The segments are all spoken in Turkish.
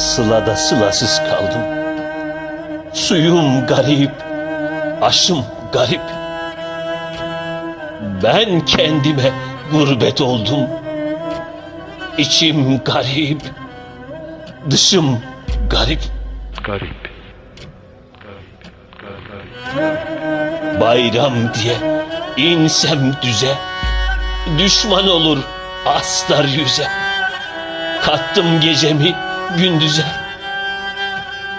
Sılada sılasız kaldım. Suyum garip, aşım garip. Ben kendime gurbet oldum. İçim garip, dışım garip. Garip. Bayram diye insem düze, düşman olur astar yüze. Kattım gecemi gündüze.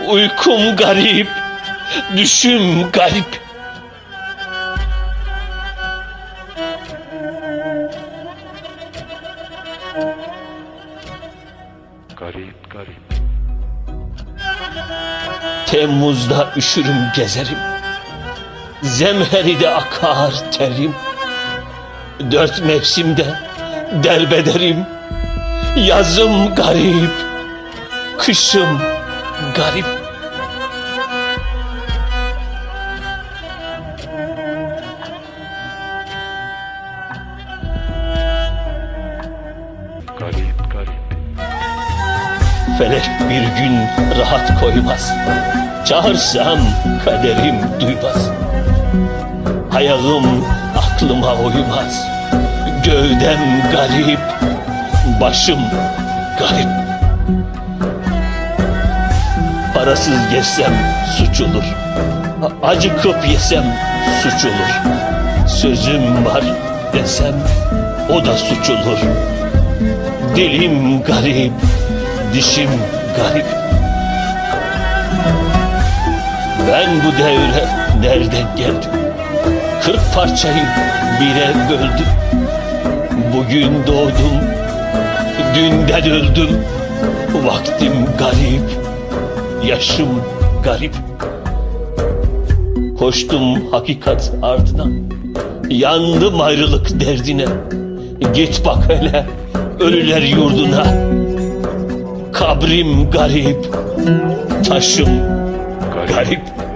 Uykum garip, düşüm garip. Garip. Garip. Temmuz'da üşürüm gezerim. Zemheride akar terim. Dört mevsimde derbederim. Yazım garip, kışım garip. Garip. Garip. Felek bir gün rahat koymaz. Çağırsam kaderim duymaz. Ayağım aklıma uymaz. Gövdem garip, başım garip. Parasız gezsem suç olur. Acıkıp yesem suç olur. Sözüm var desem o da suç olur. Dilim garip, dişim garip. Ben bu devre nereden geldim? Kırk parçayı bire böldüm. Bugün doğdum, dünden öldüm. Vaktim garip, yaşım garip. Koştum hakikat ardına, yandım ayrılık derdine. Git bak hele ölüler yurduna. Kabrim garip, taşım Garip. garip.